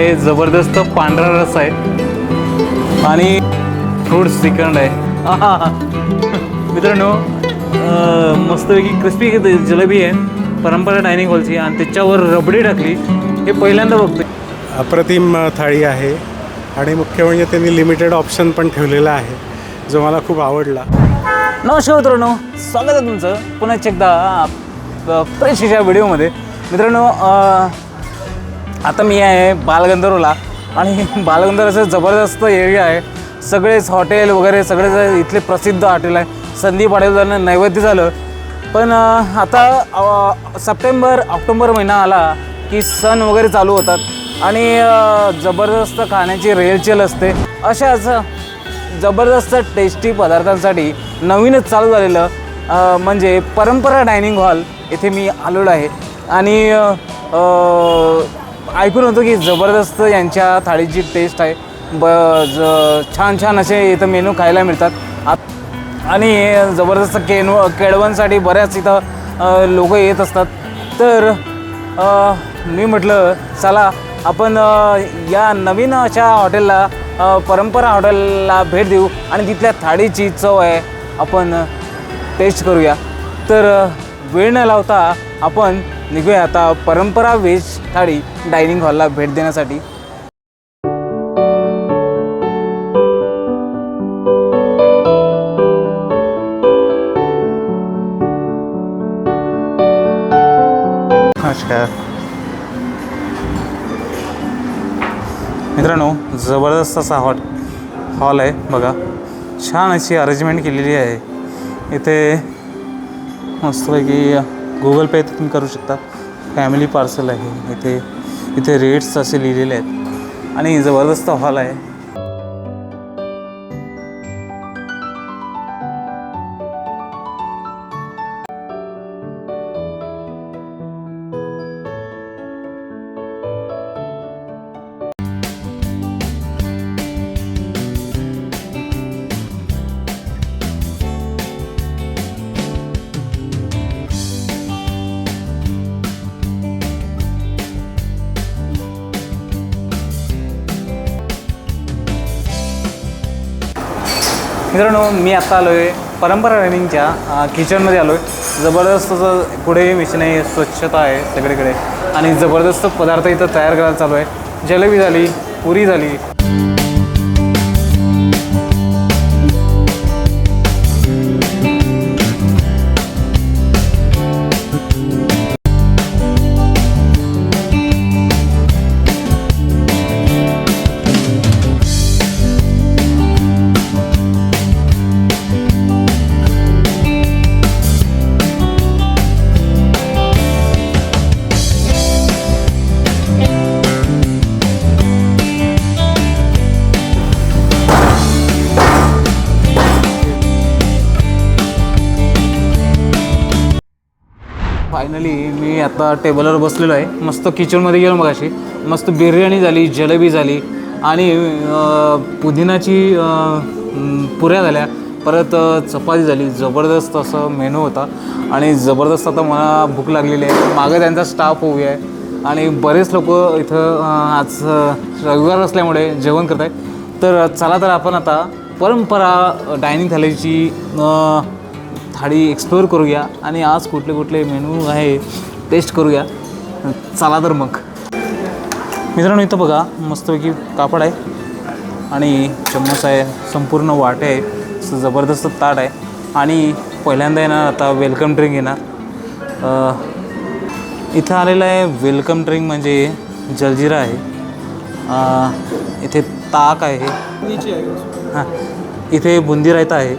हा आहे जबरदस्त पांढरा रस आहे. आणि फ्रूट श्रीखंड आहे. मित्रांनो मस्तपैकी क्रिस्पी जलेबी आहे. परंपरा डायनिंग हॉलची आणि त्याच्यावर रबडी टाकली. हे पहिल्यांदा बघतोय. अप्रतिम थाळी आहे. आणि मुख्य म्हणजे त्यांनी लिमिटेड ऑप्शन पण ठेवलेला आहे जो मला खूप आवडला. नमस्कार मित्रांनो स्वागत आहे तुमचं. पुन्हा एकदा फ्रेश व्हिडिओमध्ये मित्रांनो आता मी आहे बालगंधर्वला आणि बालगंधर्वचं जबरदस्त एरिया आहे. सगळेच हॉटेल वगैरे सगळे इथले प्रसिद्ध हॉटेल आहे. संदीप हॉटेल नैवेद्य झालं. पण आता सप्टेंबर ऑक्टोबर महिना आला की सण वगैरे चालू होतात. आणि जबरदस्त खाण्याची रेलचेल असते. अशाच जबरदस्त टेस्टी पदार्थांसाठी नवीनच चालू झालेलं म्हणजे परंपरा डायनिंग हॉल येथे मी आलेलो आहे. आणि ऐकून होतो की जबरदस्त यांच्या थाळीची टेस्ट आहे. ब ज छान छान असे इथं मेनू खायला मिळतात. आत- आणि जबरदस्त केनव केळवणसाठी बऱ्याच इथं लोक येत असतात. तर मी म्हटलं चला आपण या नवीन अशा हॉटेलला परंपरा हॉटेलला भेट देऊ आणि तिथल्या थाळीची चव आहे आपण टेस्ट करूया. तर वेळ न लावता आपण निघूया आता परंपरा व्हेज थाळी डायनिंग हॉलला भेट देण्यासाठी. नमस्कार. मित्रांनो जबरदस्त असा हॉट हॉल आहे बघा. छान अशी अरेंजमेंट केलेली आहे. इथे मस्तपैकी गुगल पे तुम्ही करू शकता. फॅमिली पार्सल आहे. इथे इथे रेट्स असे लिहिलेले आहेत. आणि जबरदस्त हॉल आहे. मित्रांनो मी आत्ता आलो आहे परंपरा रनिंगच्या किचनमध्ये आलो आहे जबरदस्त पुढे मिशन आहे स्वच्छता आहे सगळीकडे. आणि जबरदस्त पदार्थ इथं तयार करायला चालू आहे. जलेबी झाली पुरी झाली. आता टेबलवर बसलेलो आहे. मस्त किचनमध्ये गेलो मगाशी. मस्त बिर्याणी झाली जलेबी झाली आणि पुदिनाची पुऱ्या झाल्या. परत चपाती झाली. जबरदस्त असं मेनू होता. आणि जबरदस्त आता मला भूक लागलेली आहे. मागं त्यांचा स्टाफ उभी आहे. आणि बरेच लोक इथं आज रविवार असल्यामुळे जेवण करत आहेत. तर चला तर आपण आता परंपरा डायनिंग थालीची थाळी एक्सप्लोअर करूया. आणि आज कुठले कुठले मेनू आहे? टेस्ट करूया. चला तर मग. मित्रांनो इथं बघा मस्तपैकी कापड आहे. आणि चम्मच आहे संपूर्ण वाटे आहे. असं जबरदस्त ताट आहे. आणि पहिल्यांदा येणार आता वेलकम ड्रिंक येणार. इथं आलेलं आहे वेलकम ड्रिंक म्हणजे जलजिरा आहे. इथे ताक आहे. हां इथे बुंदी रायता आहे.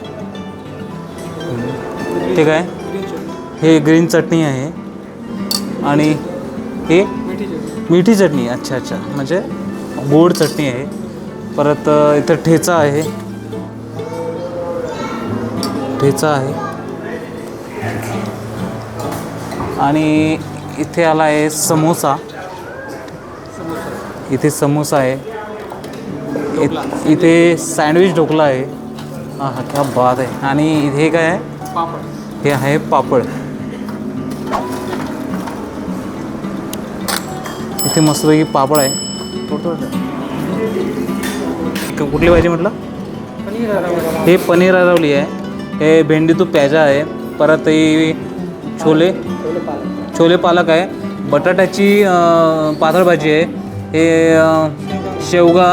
ते काय? हे ग्रीन चटणी आहे. आणि हे मिठी चटणी. अच्छा अच्छा. म्हणजे गोड चटणी आहे. परत इथं ठेचा आहे. ठेचा आहे. आणि इथे आला आहे समोसा. इथे समोसा आहे. इथे सँडविच ढोकला आहे. हा हा क्या बात आहे. आणि हे काय आहे? हे आहे पापड. इथे मस्तपैकी पापड आहे. कुठली भाजी म्हटलं? हे पनीर अरवली आहे. हे भेंडी तू प्याजा आहे. परत ही छोले छोले पालक आहे. बटाट्याची पातळ भाजी आहे. हे शेवगा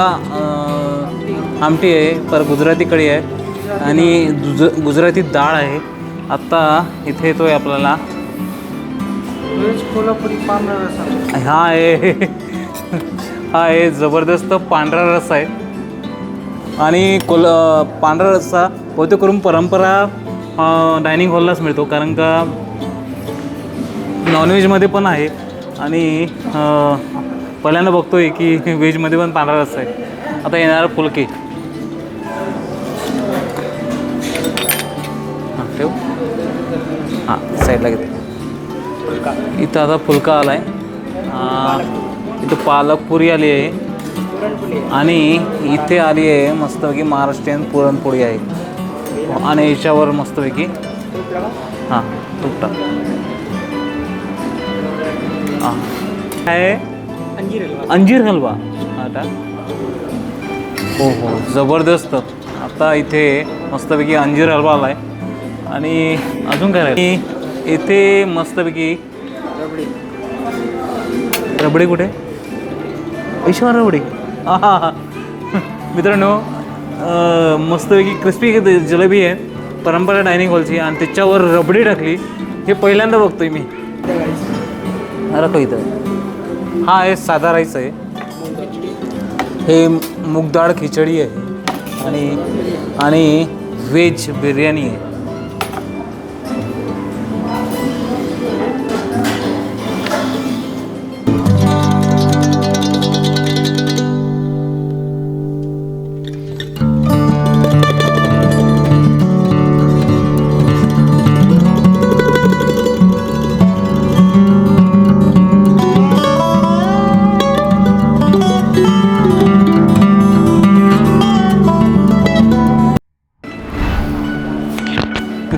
आमटी आहे. परत गुजराती कढी आहे. आणि गुज गुजराती डाळ आहे. आत्ता इथे येतो आहे आपल्याला. हा आहे. हा आहे जबरदस्त पांढरा रस्सा आहे. आणि कोल पांढरा रस्सा बहुतेक करून परंपरा डायनिंग हॉललाच मिळतो. कारण का नॉनव्हेजमध्ये पण आहे. आणि पहिल्यांदा पहिल्यांदा बघतोय की व्हेजमध्ये पण पांढरा रस्सा आहे. आता येणार फुलके हां ठेव. हां साईडला घेतो. इथं आता फुलका आला आहे इथं पालक पुरी आली आहे. आणि इथे आली आहे मस्तपैकी महाराष्ट्रीयन पुरणपोळी आहे. आणि याच्यावर मस्तपैकी हां तूप टाक हां. काय अंजीर हलवा. हा टाक हो हो जबरदस्त. आता इथे मस्तपैकी अंजीर हलवा आला आहे आणि अजून काय राहिलं? इथे मस्तपैकी रबडी कुठे? ईश्वर रबडी. हा हा हा मित्रांनो मस्तपैकी क्रिस्पी जलेबी आहे. परंपरा डायनिंग हॉलची आणि त्याच्यावर रबडी टाकली. हे पहिल्यांदा बघतोय मी. अरे इथं. हा आहे साधा राईस आहे. हे मूग डाळ खिचडी आहे. आणि आणि व्हेज बिर्याणी आहे.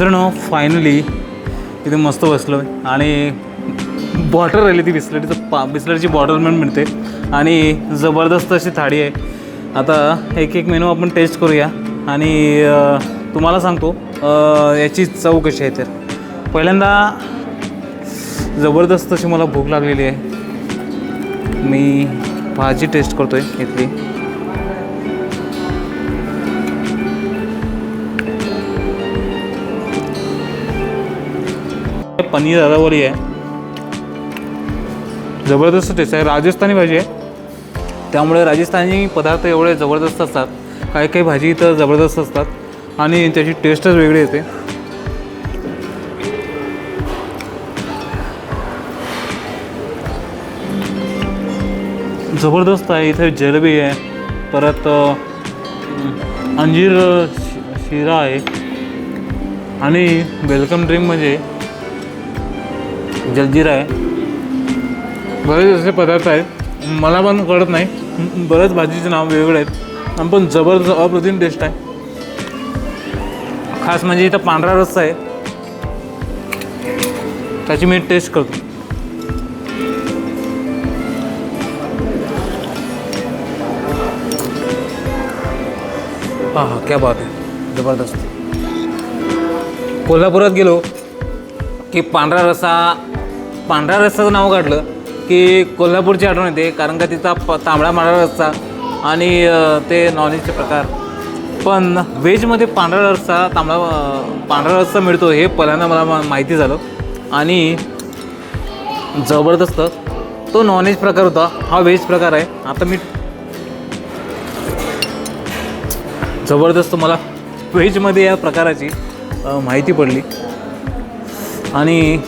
मित्रांनो फायनली इथे मस्त बसलो. आणि बॉटल राहिली ती बिस्लरीचं पा बिस्लरीची बॉटल पण मिळते. आणि जबरदस्त अशी थाळी आहे. आता एक एक मेनू आपण टेस्ट करूया. आणि तुम्हाला सांगतो याची चव कशी आहे तर. पहिल्यांदा जबरदस्त अशी मला भूक लागलेली आहे. मी भाजी टेस्ट करतो आहे इथली. पनीर अरावरी आहे. जबरदस्त टेस्ट आहे. राजस्थानी भाजी आहे. त्यामुळे राजस्थानी पदार्थ एवढे जबरदस्त असतात. काही काही भाजी तर जबरदस्त असतात. आणि त्याची टेस्टच वेगळी येते. जबरदस्त आहे. इथे जलेबी आहे. परत अंजीर शिरा आहे. आणि वेलकम ड्रिंक म्हणजे जलजिरा आहे. बरेच असे पदार्थ आहेत. मला पण कळत नाही. बरेच भाजीचे नाव वेगळे आहेत. आणि पण जबरदस्त अप्रतिम टेस्ट आहे. खास म्हणजे इथं पांढरा रस्सा आहे. त्याची मी टेस्ट करतो. हां हां क्या बात आहे. जबरदस्त. कोल्हापुरात गेलो की पांढरा रस्सा पांढऱ्या रस्साचं नाव काढलं की कोल्हापूरची आठवण येते कारण का तिचा प तांबडा मांढरा रस्सा आणि ते नॉनव्हेजचे प्रकार. पण व्हेजमध्ये पांढरा रस्सा तांबडा पांढरा रस्सा मिळतो हे पहिल्यांदा मला मा- माहिती झालं. आणि जबरदस्त तो नॉनव्हेज प्रकार होता हा व्हेज प्रकार आहे. आता मी जबरदस्त मला व्हेजमध्ये या प्रकाराची माहिती पडली. आणि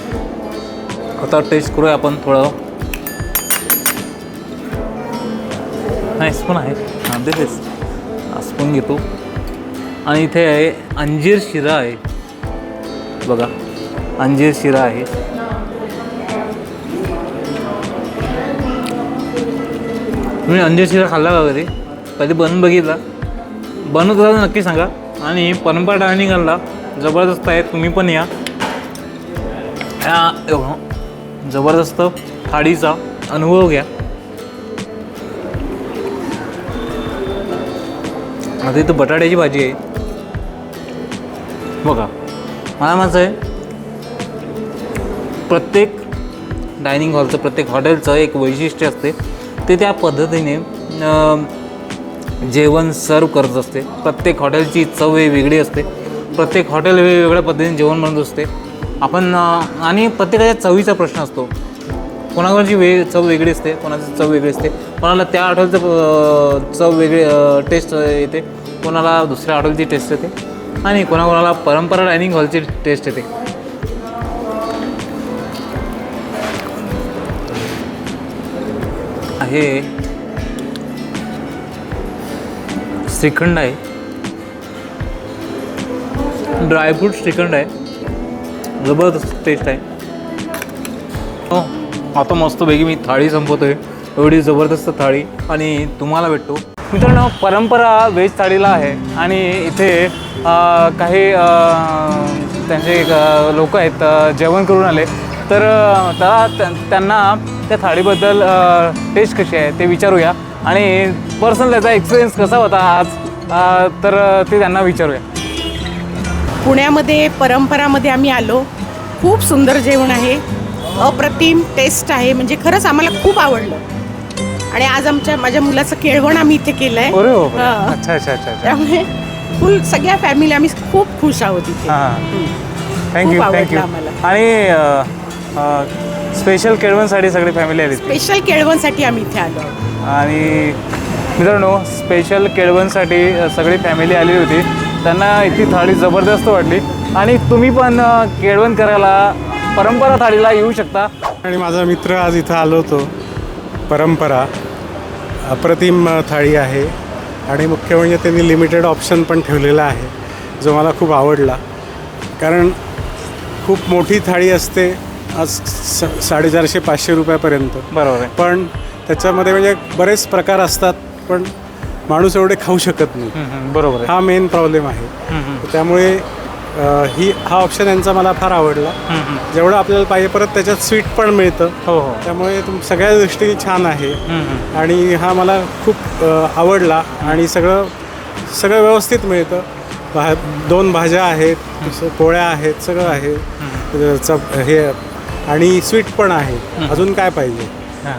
आता टेस्ट करूया आपण थोडं. नाही स्पून आहे. हां दिलेच स्पून घेतो. आणि इथे आहे अंजीर शिरा आहे. बघा अंजीर शिरा आहे. तुम्ही अंजीर शिरा खाल्ला का कधी? कधी बनवून बघितला? बनवत असाल नक्की सांगा. आणि परंपरा डायनिंग आणला जबरदस्त आहे तुम्ही पण या. या एवढं. जबरदस्त थाळीचा अनुभव घ्या. आता इथं बटाट्याची भाजी आहे. बघा मला माझं आहे प्रत्येक डायनिंग हॉलचं प्रत्येक हॉटेलचं एक वैशिष्ट्य असते ते त्या पद्धतीने जेवण सर्व करत असते. प्रत्येक हॉटेलची चव हे वेगळी असते. प्रत्येक हॉटेल वेगवेगळ्या पद्धतीने जेवण बनत असते. आपण आणि प्रत्येकाच्या चवीचा प्रश्न असतो. कोणाकोणाची वे चव वेगळी असते कोणाची चव वेगळी असते. कोणाला त्या हॉटेलचं चव वेगळी टेस्ट येते. कोणाला दुसऱ्या हॉटेलची टेस्ट येते. आणि कोणाकोणाला परंपरा डायनिंग हॉलची टेस्ट येते. आहे. श्रीखंड आहे. ड्रायफ्रूट श्रीखंड आहे. जबरदस्त टेस्ट आहे. हो आता मस्तपैकी मी थाळी संपवतोय. एवढी जबरदस्त थाळी. आणि तुम्हाला भेटतो. मित्रांनो परंपरा व्हेज थाळीला आहे. आणि इथे काही त्यांचे लोक आहेत जेवण करून आले. तर अं, त्या- त्यांना त्या थाळीबद्दल टेस्ट कशी आहे ते विचारूया. आणि पर्सनल त्याचा एक्सपिरियन्स कसा होता आज तर ते त्यांना विचारूया. पुण्यामध्ये परंपरामध्ये आम्ही आलो. खूप सुंदर जेवण आहे. अप्रतिम टेस्ट आहे. म्हणजे खरंच आम्हाला खूप आवडलं. आणि आज आमच्या माझ्या मुलाचं केळवण आम्ही इथे केलं आहे अरे. अच्छा अच्छा अच्छा अच्छा. त्यामुळे फुल सगळ्या फॅमिली आम्ही खूप खुश आहोत इथे. हां. Thank you thank you. आणि स्पेशल केळवणसाठी सगळी फॅमिली आली स्पेशल केळवणसाठी आम्ही इथे आलो. आणि मित्रांनो स्पेशल केळवणसाठी सगळी फॅमिली आली होती. त्यांना इथली थाळी जबरदस्त वाटली. आणि तुम्ही पण केळवण करायला परंपरा थाळीला येऊ शकता. आणि माझा मित्र आज इथं आलो होतो. परंपरा अप्रतिम थाळी आहे. आणि मुख्य म्हणजे त्यांनी लिमिटेड ऑप्शन पण ठेवलेला आहे जो मला खूप आवडला. कारण खूप मोठी थाळी असते आज स साडेचारशे पाचशे रुपयापर्यंत. बरोबर आहे. पण त्याच्यामध्ये म्हणजे बरेच प्रकार असतात पण माणूस एवढे खाऊ शकत नाही. बरोबर हा मेन प्रॉब्लेम आहे. त्यामुळे अ, ही हा ऑप्शन यांचा मला फार आवडला. जेवढं आपल्याला पाहिजे परत त्याच्यात स्वीट पण मिळतं. हो हो. त्यामुळे तुम सगळ्या दृष्टीने छान आहे. आणि हा मला खूप अ, आवडला. आणि सगळं सगळं व्यवस्थित मिळतं. भा दोन भाज्या आहेत पोळ्या आहेत सगळं आहे. अ, चप हे आणि स्वीट पण आहे. अजून काय पाहिजे.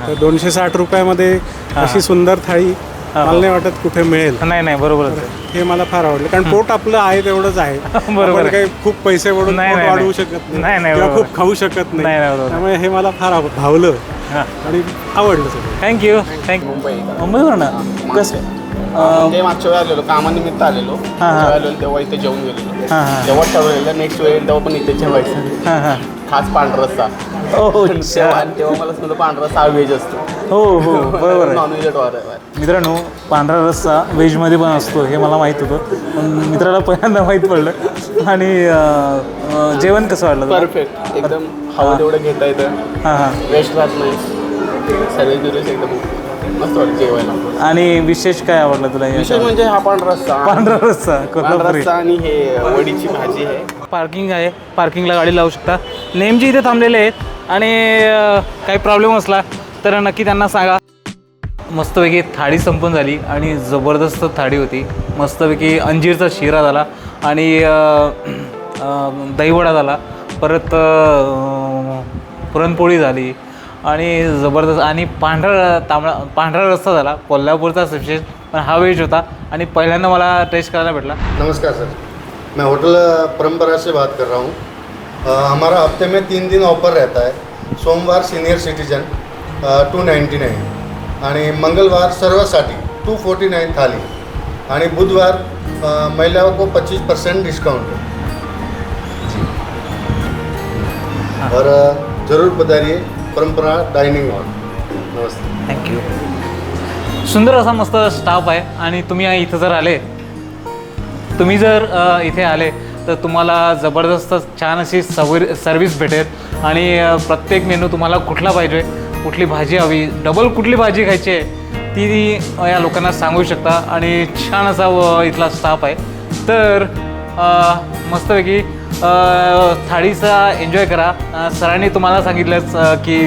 तर दोनशे साठ रुपयामध्ये अशी सुंदर थाळी. मला नाही वाटत कुठे मिळेल. नाही नाही बरोबरच आहे. हे मला फार आवडलं. कारण पोट आपलं आहे तेवढंच आहे. बरोबर आपण आहे. काही खूप पैसे वडून नाही, पोट नाही, वाढवू नाही. शकत नाही, नाही, किंवा बरोबर खूप खाऊ शकत नाही, नाही, बरोबर. त्यामुळे हे मला फार आव- भावलं हां. आणि आवडलं सगळं. Thank you thank you Mumbai. मुंबईवर ना कसं? ते मागच्या वेळी आलेलो कामानिमित्त आलेलो. हां, हां. जेव्हा आलेलो तेव्हा इथे जेवून गेलेलो. हां हां. तेव्हा ठरवलेलं नेक्स्ट वेळी येईल तेव्हा पण इथे जेवायचं. हां हां. खास पांढरा रस्सा हो तेव्हा आणि तेव्हा मला समजा पांढरा रस्सा व्हेज असतो. हो हो बरोबर आहे. नॉनव्हेज डॉर मित्रांनो पांढरा रस्सा व्हेजमध्ये पण असतो हे मला माहीत होतं पण मित्राला पहिल्यांदा माहीत पडलं. आणि अं, जेवण कसं वाटलं तुला? परफेक्ट एकदम हवं तेवढं घेता येतं. हां हां. वेस्ट राहत नाही. सर्विस बिर्विस एकदम मस्त वाटतं जेवायला. आणि विशेष काय आवडलं तुला या विशेष म्हणजे हा पांढरा रस्सा. पांढरा रस्सा पांढरा कोल्हापुरी रस्सा आणि हे वडीची भाजी आहे. पार्किंग आहे. पार्किंगला गाडी लावू शकता. नेमजी इथे थांबलेले आहेत आणि अं, काही प्रॉब्लेम असला तर नक्की त्यांना सांगा. मस्तपैकी थाळी संपून झाली आणि जबरदस्त थाळी होती. मस्तपैकी अंजीरचा शिरा झाला आणि दहीवडा झाला. परत पुरणपोळी झाली आणि जबरदस्त आणि पांढरा तांबडा पांढरा रस्सा झाला. कोल्हापूरचा विशेष पण हा व्हेज होता आणि पहिल्यांदा मला टेस्ट करायला भेटला. नमस्कार सर. मैं होटल परंपरा से बात कर रहा हूँ. हमारा हफ्ते में तीन दिन ऑफर रहता है. सोमवार senior citizen two ninety nine आणि मंगलवार सर्वासाठी टू फोर्टी नाइन थाली. आणि बुधवार महिलाओं को पच्चीस परसेंट डिस्काउंट है. और अ, ज़रूर पधारिए परंपरा डाइनिंग हॉल नमस्ते. थँक्यू सुंदर असा मस्त स्टाफ आहे. आणि तुम्ही इथं जर आले तुम्ही जर इथे आले तर तुम्हाला जबरदस्त छान अशी सवर सर्विस भेटेल. आणि प्रत्येक मेनू तुम्हाला कुठला पाहिजे कुठली भाजी हवी डबल कुठली भाजी खायची आहे ती या लोकांना सांगू शकता. आणि छान असा व इथला स्टाफ आहे. तर मस्तपैकी थाळीचा एन्जॉय करा. सरांनी तुम्हाला सांगितलंच की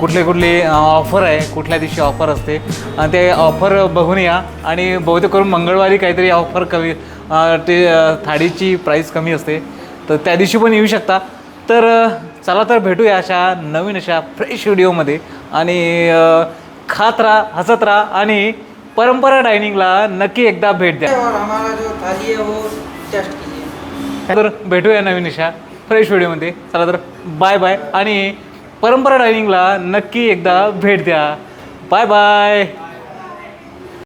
कुठले कुठले ऑफर आहे कुठल्या दिवशी ऑफर असते. आणि ते ऑफर बघून या. आणि बहुतेक करून मंगळवारी काहीतरी ऑफर कमी ते थाळीची प्राईस कमी असते. तर त्या दिवशी पण येऊ शकता. तर चला तर भेटूया अशा नवीन अशा फ्रेश व्हिडिओमध्ये आणि खात राहा हसत राहा आणि परंपरा डायनिंगला नक्की एकदा भेट द्या. और हमारा जो थाली है वो टेस्ट कीजिए तर भेटूया नवीन अशा फ्रेश व्हिडिओमध्ये चला तर बाय बाय आणि परंपरा डायनिंगला नक्की एकदा भेट द्या. Bye bye